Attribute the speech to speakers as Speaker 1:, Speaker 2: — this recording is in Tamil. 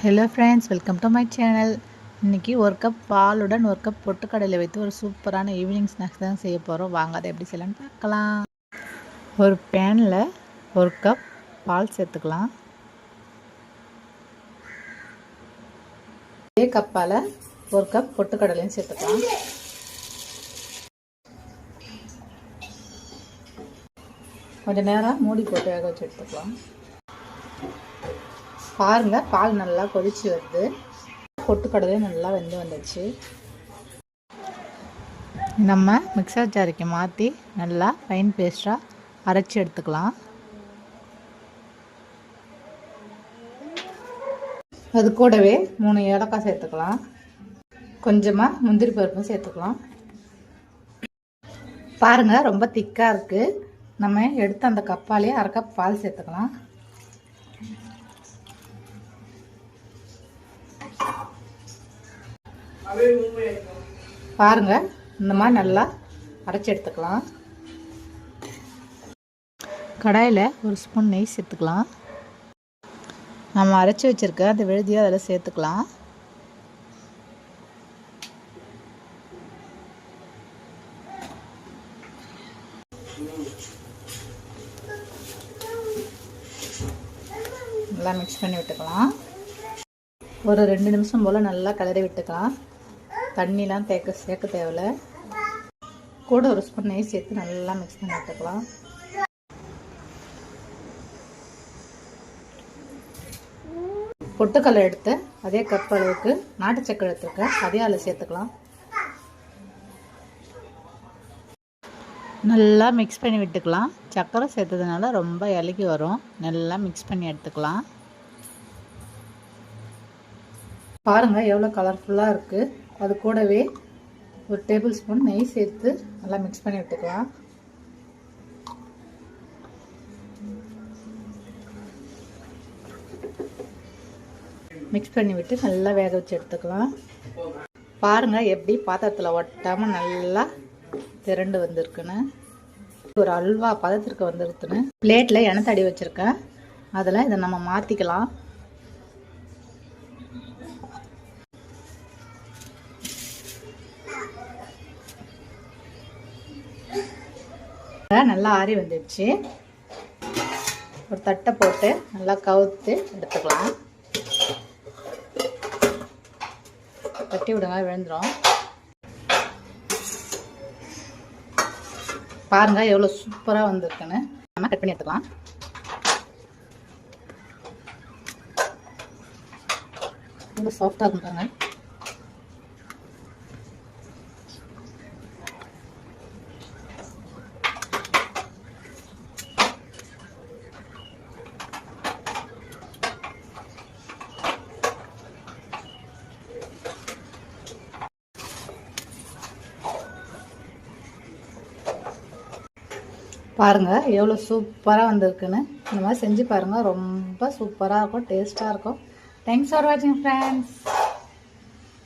Speaker 1: Hello friends welcome to my channel இன்றைக்கி ஒரு கப் பாலுடன் ஒரு கப் பொட்டுக்கடையில் வைத்து ஒரு சூப்பரான ஈவினிங் ஸ்நாக்ஸ் தான் செய்ய போகிறோம் வாங்க அதை எப்படி செய்யலான்னு பார்க்கலாம். ஒரு பேனில் ஒரு கப் பால் சேர்த்துக்கலாம். ஒரே கப்பால் ஒரு கப் பொட்டுக்கடலையும் சேர்த்துக்கலாம். கொஞ்சம் நேரம் மூடி போட்டு வேக வச்சு எடுத்துக்கலாம். பாருங்கள் பால் நல்லா கொதிச்சு வருது. பொட்டுக்கடலையும் நல்லா வெந்து வந்துச்சு. நம்ம மிக்சர் ஜாரிக்கு மாற்றி நல்லா ஃபைன் பேஸ்ட்டாக அரைச்சி எடுத்துக்கலாம். அது கூடவே மூணு ஏலக்காய் சேர்த்துக்கலாம். கொஞ்சமாக முந்திரி பருப்பும் சேர்த்துக்கலாம். பாருங்கள் ரொம்ப திக்காக இருக்குது நம்ம எடுத்து அந்த கப்பாலேயே அரை கப் பால் சேர்த்துக்கலாம். பாருங்க இந்த மாதிரி நல்லா அரைச்சி எடுத்துக்கலாம். கடாயில் ஒரு ஸ்பூன் நெய் சேர்த்துக்கலாம். நம்ம அரைச்சி வச்சுருக்க அந்த விழுதியை அதில் சேர்த்துக்கலாம். நல்லா மிக்ஸ் பண்ணி விட்டுக்கலாம். ஒரு ரெண்டு நிமிஷம் போல் நல்லா கிளறி விட்டுக்கலாம். தண்ணிலாம் தேக்க சேர்க்க தேவையில்ல. கூட ஒரு ஸ்பூன் நெய் சேர்த்து நல்லா மிக்ஸ் பண்ணி விட்டுக்கலாம் பொட்டுக்கல்லை எடுத்து அதே கப் அளவுக்கு நாட்டு சக்கரை எடுத்துருக்கேன். அதே அதில் சேர்த்துக்கலாம். நல்லா மிக்ஸ் பண்ணி விட்டுக்கலாம். சக்கரை சேர்த்ததுனால ரொம்ப இலகி வரும். நல்லா மிக்ஸ் பண்ணி எடுத்துக்கலாம். பாருங்கள் எவ்வளோ கலர்ஃபுல்லாக இருக்குது அது கூடவே ஒரு டேபிள் ஸ்பூன் நெய் சேர்த்து நல்லா மிக்ஸ் பண்ணி விட்டுக்கலாம். மிக்ஸ் பண்ணி விட்டு நல்லா வேக வச்சு எடுத்துக்கலாம். பாருங்கள் எப்படி பாத்திரத்தில் ஒட்டாமல் நல்லா திரண்டு வந்திருக்குன்னு. ஒரு அல்வா பதத்திற்கு வந்துருக்குன்னு. பிளேட்டில் எண்ணெய் தடி வச்சுருக்கேன். அதில் இதை நம்ம மாற்றிக்கலாம் நல்லா ஆறி வந்துடுச்சு. ஒரு தட்டை போட்டு நல்லா கவுத்து எடுத்துக்கலாம். தட்டி விடுங்க விழுந்துடும் பாருங்க எவ்வளோ சூப்பராக வந்திருக்குன்னு. நம்ம கட் பண்ணி எடுத்துக்கலாம். ரொம்ப சாஃப்டாக இருக்கும் பாருங்க. பாருங்கள் எவ்வளோ சூப்பராக வந்திருக்குன்னு. இந்த மாதிரி செஞ்சு பாருங்கள் ரொம்ப சூப்பராக இருக்கும் டேஸ்ட்டாக இருக்கும். தேங்க்ஸ் ஃபார் வாட்சிங் ஃப்ரெண்ட்ஸ்